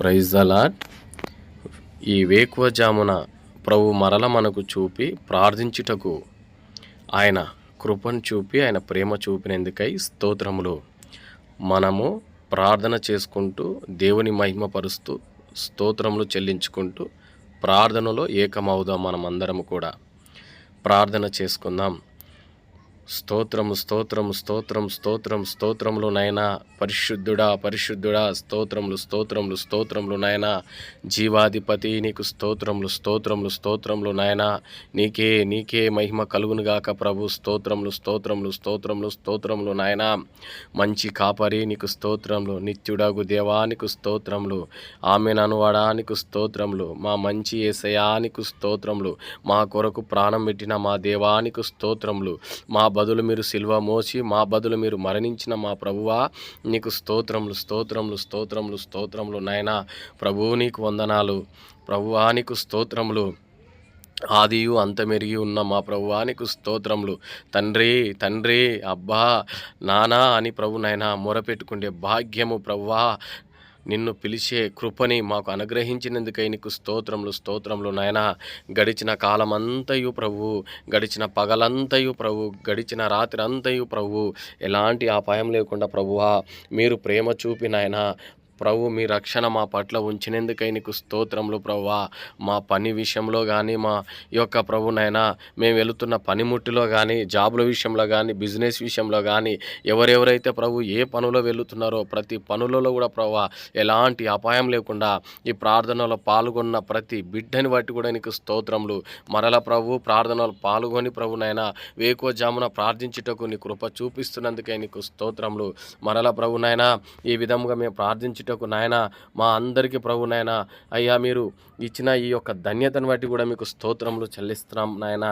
Praise allot ఈ వేకువజామున ప్రభు మరల మనకు చూపి ప్రార్థించుటకు ఆయన కృపను చూపి ఆయన ప్రేమ చూపినందుకై స్తోత్రములు. మనము ప్రార్థన చేసుకుంటూ దేవుని మహిమపరుస్తూ స్తోత్రములు చెల్లించుకుంటూ ప్రార్థనలో ఏకమవుదాం మనమందరము కూడా. ప్రార్థన చేసుకుందాం. స్తోత్రము స్తోత్రము స్తోత్రం స్తోత్రం స్తోత్రములు నాయనా. పరిశుద్ధుడా పరిశుద్ధుడా స్తోత్రములు స్తోత్రములు స్తోత్రములు నాయనా. జీవాధిపతి నీకు స్తోత్రములు స్తోత్రములు స్తోత్రములు నాయనా. నీకే నీకే మహిమ కలుగునుగాక ప్రభు. స్తోత్రములు స్తోత్రములు స్తోత్రములు స్తోత్రములు నాయనా. మంచి కాపరి నీకు స్తోత్రములు. నిత్యుడగు దేవానికి స్తోత్రములు. ఆమె ననువాడానికి స్తోత్రములు. మా మంచి ఏసయానికి స్తోత్రములు. మా కొరకు ప్రాణం పెట్టిన మా దేవానికి స్తోత్రములు. మా బదులు మీరు సిల్వ మోసి మా బదులు మీరు మరణించిన మా ప్రభువా నీకు స్తోత్రములు స్తోత్రములు స్తోత్రములు స్తోత్రములు నాయనా ప్రభువు నీకు వందనాలు. ప్రభువా నీకు స్తోత్రములు. ఆదియు అంతమెరిగి ఉన్న మా ప్రభువానికి స్తోత్రములు. తండ్రి తండ్రి అబ్బా నానా అని ప్రభు నాయన మొరపెట్టుకుండే భాగ్యము ప్రభువా. నిన్ను పిలిచే కృపని మాకు అనుగ్రహించినందుకై నీకు స్తోత్రములు స్తోత్రములు నాయన. గడిచిన కాలమంతయు ప్రభు గడిచిన పగలంతయు ప్రభు గడిచిన రాత్రి అంతయు ప్రభు ఎలాంటి అపాయం లేకుండా ప్రభువా మీరు ప్రేమ చూపి నాయన ప్రభు మీ రక్షణ మా పట్ల ఉంచినందుకై నీకు స్తోత్రములు ప్రవ్వా మా పని విషయంలో కానీ మా యొక్క ప్రభునైనా మేము వెళుతున్న పనిముట్టులో కానీ జాబుల విషయంలో కానీ బిజినెస్ విషయంలో కానీ ఎవరెవరైతే ప్రభు ఏ పనులో వెళుతున్నారో ప్రతి పనులలో కూడా ప్రభు ఎలాంటి అపాయం లేకుండా ఈ ప్రార్థనలో పాల్గొన్న ప్రతి బిడ్డని బట్టి కూడా నీకు స్తోత్రములు. మరల ప్రభు ప్రార్థనలు పాల్గొని ప్రభునైనా వేకోజామున ప్రార్థించుటకు నీ కృప చూపిస్తున్నందుకై నీకు స్తోత్రములు. మరల ప్రభునైనా ఈ విధంగా మేము ప్రార్థించుట ప్రార్థించుటకు నాయన మా అందరికీ ప్రభు నాయన. అయ్యా మీరు ఇచ్చిన ఈ యొక్క ధన్యతను బట్టి కూడా మీకు స్తోత్రములు చెల్లిస్తున్నాం నాయన.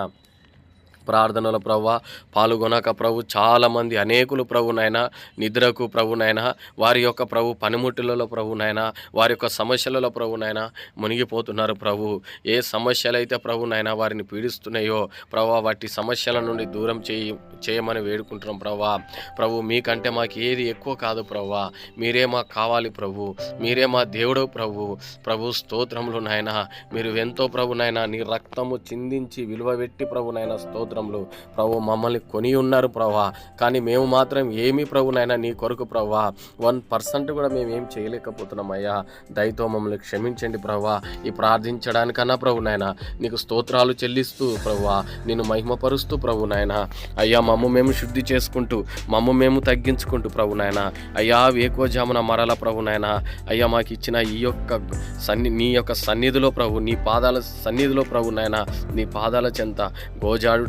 ప్రార్థనల ప్రభు పాల్గొనక ప్రభు చాలామంది అనేకులు ప్రభునైనా నిద్రకు ప్రభునైనా వారి యొక్క ప్రభు పనిముట్టులలో ప్రభునైనా వారి యొక్క సమస్యలలో ప్రభునైనా మునిగిపోతున్నారు ప్రభు. ఏ సమస్యలు అయితే ప్రభునైనా వారిని పీడిస్తున్నాయో ప్రభు వాటి సమస్యల నుండి దూరం చేయి చేయమని వేడుకుంటున్నాం ప్రభా ప్రభు మీకంటే మాకు ఏది ఎక్కువ కాదు ప్రభా మీరే మాకు కావాలి ప్రభు. మీరే మా దేవుడు ప్రభు. ప్రభు స్తోత్రములు నాయన మీరు ఎంతో ప్రభునైనా నీ రక్తము చిందించి విలువ పెట్టి ప్రభునైనా స్తోత్రములు ప్రభు మమ్మల్ని కొని ఉన్నారు ప్రభా. కానీ మేము మాత్రం ఏమి ప్రభునైనా నీ కొరకు ప్రభా. వన్ పర్సెంట్ కూడా మేము ఏం చేయలేకపోతున్నాం అయ్యా. దయతో మమ్మల్ని క్షమించండి ప్రభా. ఈ ప్రార్థించడానికన్నా ప్రభునైనా నీకు స్తోత్రాలు చెల్లిస్తూ ప్రభా. నేను మహిమపరుస్తూ ప్రభునైనా. అయ్యా మమ్మ మేము శుద్ధి చేసుకుంటూ మమ్మ మేము తగ్గించుకుంటూ ప్రభునైనా. అయ్యా వేకోజామున మరల ప్రభునైనా. అయ్యా మాకు ఇచ్చిన ఈ యొక్క సన్ని నీ యొక్క సన్నిధిలో ప్రభు నీ పాదాల సన్నిధిలో ప్రభునైనా. నీ పాదాల చెంత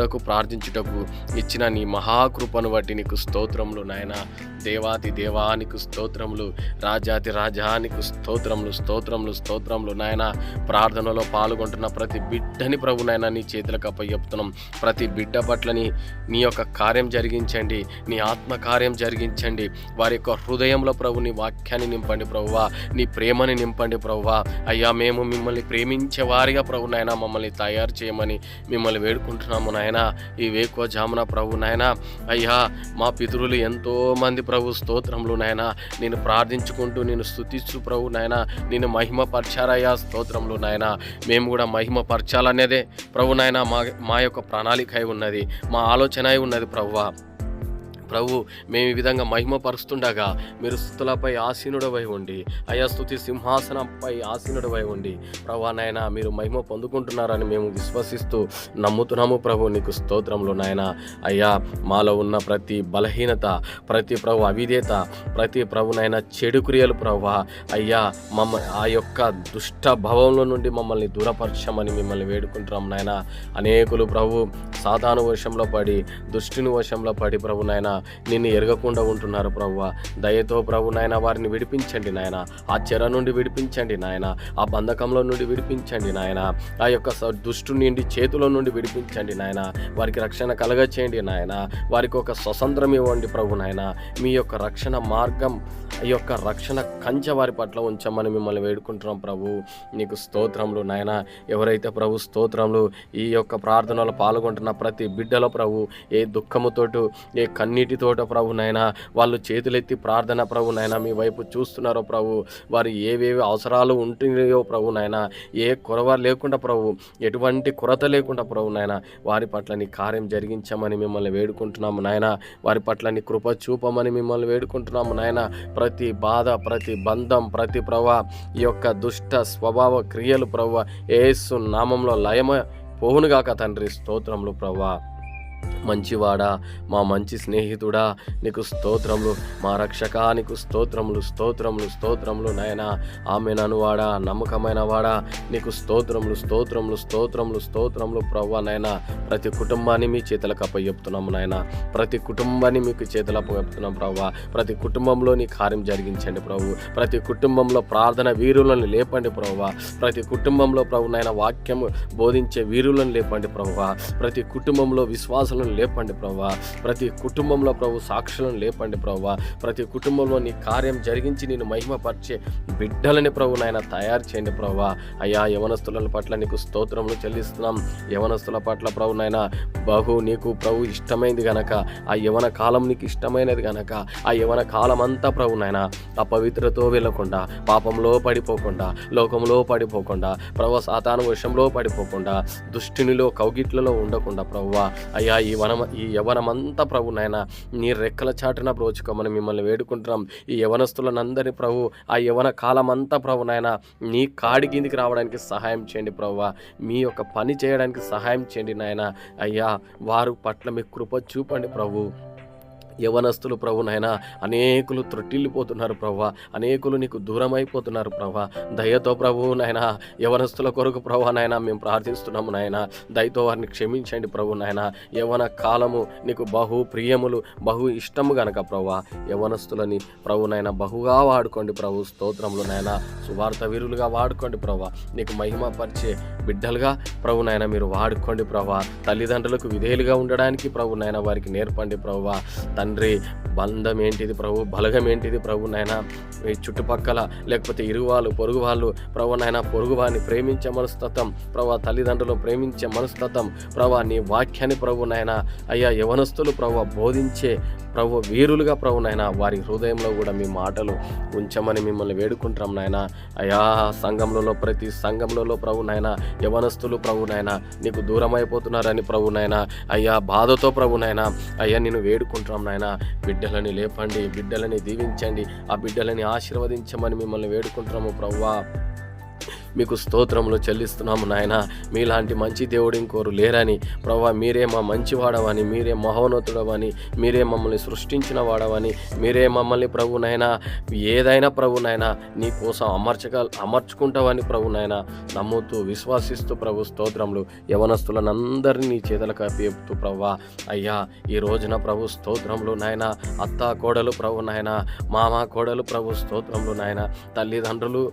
కొరకు ప్రార్థించుటకు ఇచ్చిన నీ మహాకృపను బట్టి నీకు స్తోత్రములు నాయన. దేవాతి దేవానికి స్తోత్రములు రాజాతి రాజానికి స్తోత్రములు స్తోత్రములు స్తోత్రములు నాయన. ప్రార్థనలో పాల్గొంటున్న ప్రతి బిడ్డని ప్రభునైనా నీ చేతులకు అప్పచెప్తున్నాం. ప్రతి బిడ్డ పట్లని నీ యొక్క కార్యం జరిగించండి. నీ ఆత్మ కార్యం జరిగించండి. వారి యొక్క హృదయంలో ప్రభు నీ వాక్యాన్ని నింపండి ప్రభువా. నీ ప్రేమని నింపండి ప్రభువా. అయ్యా మేము మిమ్మల్ని ప్రేమించే వారిగా ప్రభు నాయన మమ్మల్ని తయారు చేయమని మిమ్మల్ని వేడుకుంటున్నాము నాయన. ఈ వేకువ జామున ప్రభు నాయన. అయ్యా మా పితరులు ఎంతో మంది ప్రభు స్తోత్రములు నాయన. నేను ప్రార్థించుకుంటూ నేను స్తుతిస్తూ ప్రభు నాయన. నేను మహిమపరచారయ్యా స్తోత్రములు నాయన. మేము కూడా మహిమపరచాలనేదే. ప్రభు నాయన మా మా యొక్క ప్రణాళిక అయి ఉన్నది. మా ఆలోచన అయి ఉన్నది ప్రభువా ప్రభు మేము ఈ విధంగా మహిమపరుస్తుండగా మీరు స్థుతులపై ఆసీనుడవై ఉండి అయా స్థుతి సింహాసనంపై ఆసీనుడవై ఉండి ప్రభా నాయన మీరు మహిమ పొందుకుంటున్నారని మేము విశ్వసిస్తూ నమ్ముతున్నాము ప్రభు నీకు స్తోత్రంలో నాయన. అయ్యా మాలో ఉన్న ప్రతి బలహీనత ప్రతి ప్రభు అవిధేత ప్రతి ప్రభునైన చెడు క్రియలు ప్రభా అయ్యా మమ్మ ఆ యొక్క దుష్ట భావంలో నుండి మమ్మల్ని దూరపరచమని మిమ్మల్ని వేడుకుంటున్నాం నాయన. అనేకులు ప్రభు సాధారణ వశంలో పడి దుష్టిని వర్షంలో పడి ప్రభు నాయన నిన్ను ఎరగకుండా ఉంటున్నారు ప్రభువ దయతో ప్రభు నాయన వారిని విడిపించండి నాయన. ఆ చెర నుండి విడిపించండి నాయన. ఆ బంధకంలో నుండి విడిపించండి నాయన. ఆ యొక్క స- దుష్టు నుండి చేతుల నుండి విడిపించండి నాయన. వారికి రక్షణ కలగచేయండి నాయన. వారికి ఒక స్వతంత్రం ఇవ్వండి ప్రభు నాయన. మీ యొక్క రక్షణ మార్గం ఈ యొక్క రక్షణ కంచె వారి పట్ల ఉంచమని మిమ్మల్ని వేడుకుంటున్నాం ప్రభు. నీకు స్తోత్రములు నాయన. ఎవరైతే ప్రభు స్తోత్రములు ఈ యొక్క ప్రార్థనలో పాల్గొంటున్న ప్రతి బిడ్డలో ప్రభు ఏ దుఃఖముతోటో ఏ కన్నీటితోట ప్రభు నాయన వాళ్ళు చేతులెత్తి ప్రార్థన ప్రభు నాయన మీ వైపు చూస్తున్నారో ప్రభు. వారి ఏవేవి అవసరాలు ఉంటున్నాయో ప్రభు నాయన ఏ కొరవ లేకుండా ప్రభు ఎటువంటి కొరత లేకుండా ప్రభు నాయన వారి పట్ల నీ కార్యం జరిగించమని మిమ్మల్ని వేడుకుంటున్నాము నాయన. వారి పట్ల నీ కృప చూపమని మిమ్మల్ని వేడుకుంటున్నాము నాయన. ప్రతి బాధ ప్రతి బంధం ప్రతి ప్రభా ఈ యొక్క దుష్ట స్వభావ క్రియలు ప్రభు ఏసు నామంలో లయమ పోవునుగాక తండ్రి స్తోత్రములు ప్రభా మంచివాడా మా మంచి స్నేహితుడా నీకు స్తోత్రములు. మా రక్షక నీకు స్తోత్రములు స్తోత్రములు స్తోత్రములు నాయన. ఆమె ననువాడా నమ్మకమైన వాడా. నీకు స్తోత్రములు స్తోత్రములు స్తోత్రములు స్తోత్రములు ప్రవ్వ నాయన. ప్రతి కుటుంబాన్ని మీ చేతులకు అప్పచెప్తున్నాము నాయన. ప్రతి కుటుంబాన్ని మీకు చేతులు అప్పచెప్తున్నాం ప్రవ్వ. ప్రతి కుటుంబంలో నీ కార్యం జరిగించండి ప్రభు. ప్రతి కుటుంబంలో ప్రార్థన వీరులను లేపండి ప్రవ్వ. ప్రతి కుటుంబంలో ప్రభు నాయన వాక్యము బోధించే వీరులను లేపండి ప్రభువ ప్రతి కుటుంబంలో విశ్వాసాలను లేపండి ప్రవ్వా. ప్రతి కుటుంబంలో ప్రభు సాక్షులను లేపండి ప్రవ్వా. ప్రతి కుటుంబంలో నీ కార్యం జరిగించి నేను మహిమపరిచే బిడ్డలని ప్రభు నాయన తయారు చేయండి ప్రవ్వా. అయ్యా యవనస్తుల పట్ల నీకు స్తోత్రములు చెల్లిస్తున్నాం. యవనస్తుల పట్ల ప్రభు నాయన బహు నీకు ప్రభు ఇష్టమైంది గనక ఆ యవన కాలం నీకు ఇష్టమైనది గనక ఆ యవన కాలం అంతా ప్రభు నాయన అపవిత్రతో వెళ్ళకుండా పాపంలో పడిపోకుండా లోకంలో పడిపోకుండా ప్రభు సాతాను వర్షంలో పడిపోకుండా దుష్టినిలో కౌగిట్లలో ఉండకుండా ప్రభువా అయ్యా ఈ వనం ఈ యవనమంతా ప్రభు నాయన నీ రెక్కల చాటున బ్రోచుకోమని మిమ్మల్ని వేడుకుంటున్నాం. ఈ యవనస్తులనందరి ప్రభు ఆ యవన కాలమంతా ప్రభు నాయన నీ కాడి కిందికి రావడానికి సహాయం చేయండి ప్రభు మీ యొక్క పని చేయడానికి సహాయం చేయండి నాయన. అయ్యా వారు పట్ల మీ కృప చూపండి ప్రభు. యవనస్తులు ప్రభునైనా అనేకులు త్రొట్టిల్లిపోతున్నారు ప్రభు అనేకులు నీకు దూరం అయిపోతున్నారు ప్రభా దయతో ప్రభు నాయన యవనస్తుల కొరకు ప్రభు నాయన మేము ప్రార్థిస్తున్నాము నాయన. దయతో వారిని క్షమించండి ప్రభు నాయన యవన కాలము నీకు బహు ప్రియములు బహు ఇష్టము గనక ప్రభు యవనస్తులని ప్రభు నాయన బహుగా వాడుకోండి ప్రభు స్తోత్రములు నాయన. సువార్త వీరులుగా వాడుకోండి ప్రభు నీకు మహిమ పరిచే బిడ్డలుగా ప్రభు నాయన మీరు వాడుకోండి ప్రభా తల్లిదండ్రులకు విధేయులుగా ఉండడానికి ప్రభు నాయన వారికి నేర్పండి ప్రభు తండ్రి బంధం ఏంటిది ప్రభు? బలగం ఏంటిది ప్రభు నాయన? ఈ చుట్టుపక్కల లేకపోతే ఇరుగు వాళ్ళు పొరుగు వాళ్ళు ప్రభు నాయన పొరుగు వారిని ప్రేమించే మనస్తత్వం ప్రభు తల్లిదండ్రులు ప్రేమించే మనస్తత్వం ప్రభు నీ వాక్యాన్ని ప్రభు నాయన అయ్యా యవనస్తులు ప్రభు బోధించే ప్రభు వీరులుగా ప్రభు నాయన వారి హృదయంలో కూడా మీ మాటలు ఉంచమని మిమ్మల్ని వేడుకుంటాం నాయన. అయా సంఘంలో ప్రతి సంఘంలో ప్రభు నాయన యవనస్తులు ప్రభు నాయన నీకు దూరం అయిపోతున్నారని ప్రభు నాయన అయ్యా బాధతో ప్రభు నాయన అయ్యా నేను వేడుకుంటాం నాయన. బిడ్డలని లేపండి బిడ్డలని దీవించండి ఆ బిడ్డలని ఆశీర్వదించమని మిమ్మల్ని వేడుకుంటున్నాము ప్రవ్వా. మీకు స్తోత్రములు చెల్లిస్తున్నాము నాయన. మీలాంటి మంచి దేవుడు ఇంకోరు లేరని. ప్రభా మీరే మా మంచివాడవని మీరే మహోన్నతుడవని మీరే మమ్మల్ని సృష్టించిన వాడవని మీరే మమ్మల్ని ప్రభునైనా ఏదైనా ప్రభునైనా నీ కోసం అమర్చగ అమర్చుకుంటావని ప్రభునైనా నాయన నమ్ముతూ విశ్వాసిస్తూ ప్రభు స్తోత్రములు యవనస్తులనందరినీ నీ చేతులకు అప్పచెప్తూ ప్రభా అయ్యా ఈ రోజున ప్రభు స్తోత్రములు నాయన అత్త కోడలు ప్రభు నాయన మామ కోడలు ప్రభు స్తోత్రములు నాయన తల్లిదండ్రులు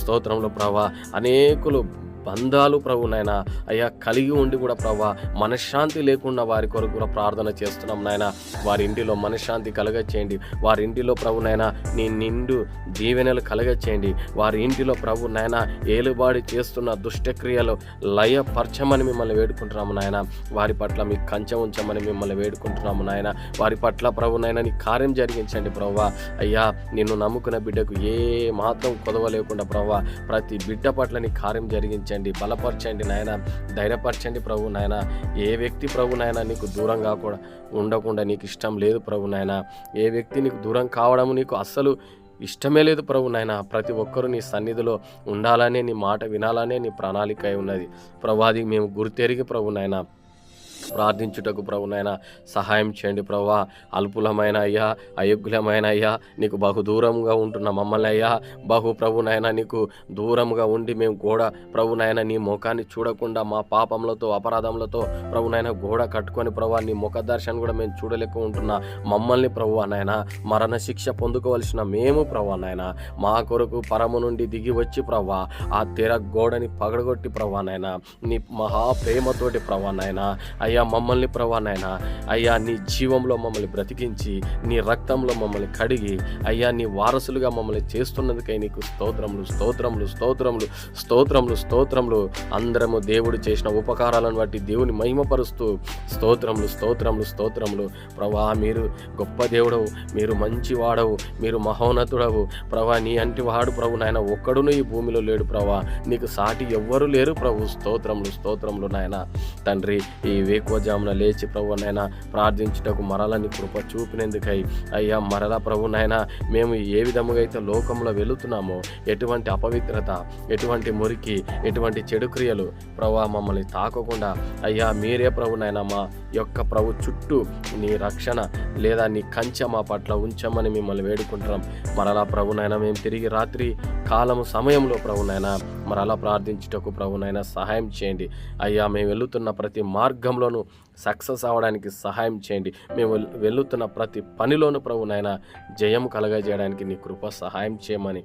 స్తోత్రములు ప్రభా అనేకులు బంధాలు ప్రభు నాయన. అయ్యా కలిగి ఉండి కూడా ప్రభా మనశ్శాంతి లేకుండా వారి కొరకు కూడా ప్రార్థన చేస్తున్నాం నాయన. వారి ఇంటిలో మనశ్శాంతి కలగచేయండి. వారి ఇంటిలో ప్రభు నాయన నీ నిండు దీవెనలు కలగచేయండి. వారి ఇంటిలో ప్రభు నాయన ఏలుబాడి చేస్తున్న దుష్టక్రియలు లయపరచమని మిమ్మల్ని వేడుకుంటున్నాము నాయన. వారి పట్ల మీ కంచె ఉంచమని మిమ్మల్ని వేడుకుంటున్నాము నాయన. వారి పట్ల ప్రభు నాయన నీ కార్యం జరిగించండి ప్రభా. అయ్యా నిన్ను నమ్ముకున్న బిడ్డకు ఏ మాత్రం కొదవలేకుండా ప్రభా ప్రతి బిడ్డ పట్ల నీ కార్యం జరిగించండి. బలపరచండి నాయన. ధైర్యపరచండి ప్రభు నాయన. ఏ వ్యక్తి ప్రభు నాయన నీకు దూరం కాకుండా ఉండకుండా నీకు ఇష్టం లేదు ప్రభు నాయన. ఏ వ్యక్తి నీకు దూరం కావడం నీకు అస్సలు ఇష్టమే లేదు ప్రభు నాయన. ప్రతి ఒక్కరూ నీ సన్నిధిలో ఉండాలనే నీ మాట వినాలనే నీ ప్రణాళిక అయి ఉన్నది. ప్రభు అది మేము గుర్తెరిగి ప్రభు నాయన ప్రార్థించుటకు ప్రభునైనా నాయన సహాయం చేయండి ప్రభా అల్పులమైన అయ్యా అయోగ్యులమైన అయ్యా నీకు బహు దూరంగా ఉంటున్న మమ్మల్ని అయ్యా. బహు ప్రభునైనా నీకు దూరంగా ఉండి మేము గోడ ప్రభునైనా నాయన నీ ముఖాన్ని చూడకుండా మా పాపములతో అపరాధములతో ప్రభునైనా నాయన గోడ కట్టుకొని ప్రభు నీ ముఖ దర్శనం కూడా మేము చూడలేక ఉంటున్న మమ్మల్ని ప్రభు నాయన. మరణ శిక్ష పొందుకోవలసిన మేము ప్రభు నాయన. మా కొరకు పరము నుండి దిగి వచ్చి ప్రభా ఆ తెర గోడని పగడగొట్టి ప్రభా నాయన. నీ మహా ప్రేమతోటి ప్రభా నాయన. అయ్యా అయ్యా మమ్మల్ని ప్రభా నాయన అయ్యా నీ జీవంలో మమ్మల్ని బ్రతికించి నీ రక్తంలో మమ్మల్ని కడిగి అయ్యా నీ వారసులుగా మమ్మల్ని చేస్తున్నందుకై నీకు స్తోత్రములు స్తోత్రములు స్తోత్రములు స్తోత్రములు స్తోత్రములు. అందరము దేవుడు చేసిన ఉపకారాలను బట్టి దేవుని మహిమపరుస్తూ స్తోత్రములు స్తోత్రములు స్తోత్రములు. ప్రభా మీరు గొప్ప దేవుడవు మీరు మంచివాడవు మీరు మహోన్నతుడవు. ప్రభా నీ అంటి వాడు ప్రభు నాయన ఒక్కడును ఈ భూమిలో లేడు ప్రభా. నీకు సాటి ఎవ్వరు లేరు ప్రభు. స్తోత్రములు స్తోత్రములు నాయన. తండ్రి ఈ జామున లేచి ప్రభు నాయన ప్రార్థించుటకు మరలని కృప చూపినందుకై. అయ్యా మరలా ప్రభు నాయన మేము ఏ విధముగా అయితే లోకంలో వెళుతున్నామో ఎటువంటి అపవిత్రత ఎటువంటి మురికి ఎటువంటి చెడు క్రియలు ప్రభా మమ్మల్ని తాకకుండా అయ్యా మీరే ప్రభు నాయన మా యొక్క ప్రభు చుట్టూ నీ రక్షణ లేదా నీ కంచె మా పట్ల ఉంచమని మిమ్మల్ని వేడుకుంటున్నాం. మరలా ప్రభునైనా మేము తిరిగి రాత్రి కాలము సమయంలో ప్రభునైనా మరలా ప్రార్థించుటకు ప్రభునైనా సహాయం చేయండి. అయ్యా మేము వెళుతున్న ప్రతి మార్గంలోనూ సక్సెస్ అవ్వడానికి సహాయం చేయండి. మేము వెల్- వెళుతున్న ప్రతి పనిలోనూ నాయన జయం కలగజేయడానికి నీ కృప సహాయం చేయమని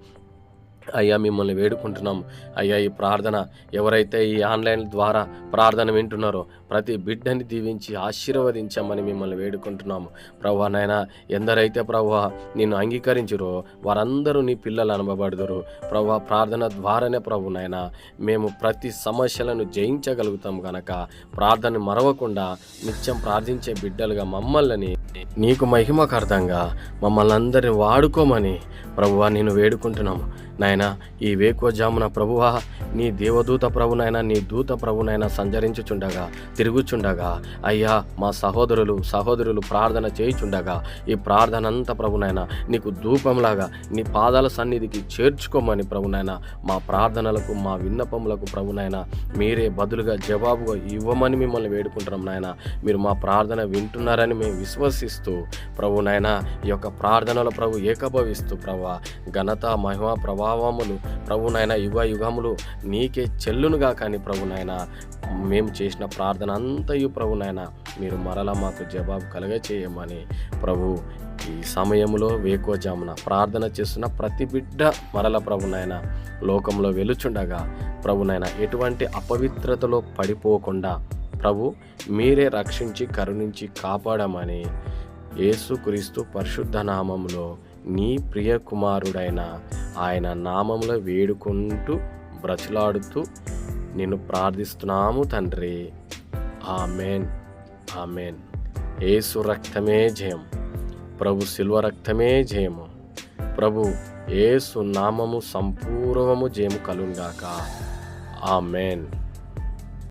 అయ్యా మిమ్మల్ని వేడుకుంటున్నాం. అయ్యా ఈ ప్రార్థన ఎవరైతే ఈ ఆన్లైన్ ద్వారా ప్రార్థన వింటున్నారో ప్రతి బిడ్డని దీవించి ఆశీర్వదించమని మిమ్మల్ని వేడుకుంటున్నాము. ప్రభా నాయన ఎందరైతే ప్రభా నిన్ను అంగీకరించరో వారందరూ నీ పిల్లలు అనబడదురు. ప్రభా ప్రార్థన ద్వారానే ప్రభు నాయన మేము ప్రతి సమస్యలను జయించగలుగుతాం గనక. ప్రార్థన మరవకుండా నిత్యం ప్రార్థించే బిడ్డలుగా మమ్మల్ని నీకు మహిమకార్థంగా మమ్మల్ని అందరిని వాడుకోమని ప్రభువా నేను వేడుకుంటున్నాము. నాయన ఈ వేకువజామున ప్రభువా నీ దేవదూత ప్రభునైనా నీ దూత ప్రభునైనా సంచరించుచుండగా తిరుగుచుండగా. అయ్యా మా సహోదరులు సహోదరులు ప్రార్థన చేయుచుండగా ఈ ప్రార్థన అంతా ప్రభునైనా నీకు ధూపంలాగా నీ పాదాల సన్నిధికి చేర్చుకోమని ప్రభునైనా మా ప్రార్థనలకు మా విన్నపములకు ప్రభునైనా మీరే బదులుగా జవాబుగా ఇవ్వమని మిమ్మల్ని వేడుకుంటున్నాం నాయన. మీరు మా ప్రార్థన వింటున్నారని మేము విశ్వసిస్తూ ప్రభు నాయన ఈ యొక్క ప్రార్థనలో ప్రభు ఏకభవిస్తూ ప్రభు ఘనత మహిమ ప్రభావములు ప్రభు నాయన యుగ యుగములు నీకే చెల్లునుగా కానీ ప్రభు నాయన మేము చేసిన ప్రార్థన అంతయు ప్రభు నాయన మీరు మరలా మాకు జవాబు కలగ చేయమని ప్రభు ఈ సమయంలో వేకోజామున ప్రార్థన చేస్తున్న ప్రతి బిడ్డ మరల ప్రభునైనా లోకంలో వెలుచుండగా ప్రభునైనా ఎటువంటి అపవిత్రతలో పడిపోకుండా ప్రభు మీరే రక్షించి కరుణించి కాపాడమని యేసుక్రీస్తు పరిశుద్ధ నామంలో నీ ప్రియ కుమారుడైన ఆయన నామంలో వేడుకుంటూ బ్రచులాడుతూ నిన్ను ప్రార్థిస్తున్నాము తండ్రి. ఆమెన్. ఆమెన్. ఏసు రక్తమే జయం. ప్రభు శిల్వ రక్తమే జయము. ప్రభు ఏసు నామము సంపూర్వము జయము కలుగాక ఆమెన్.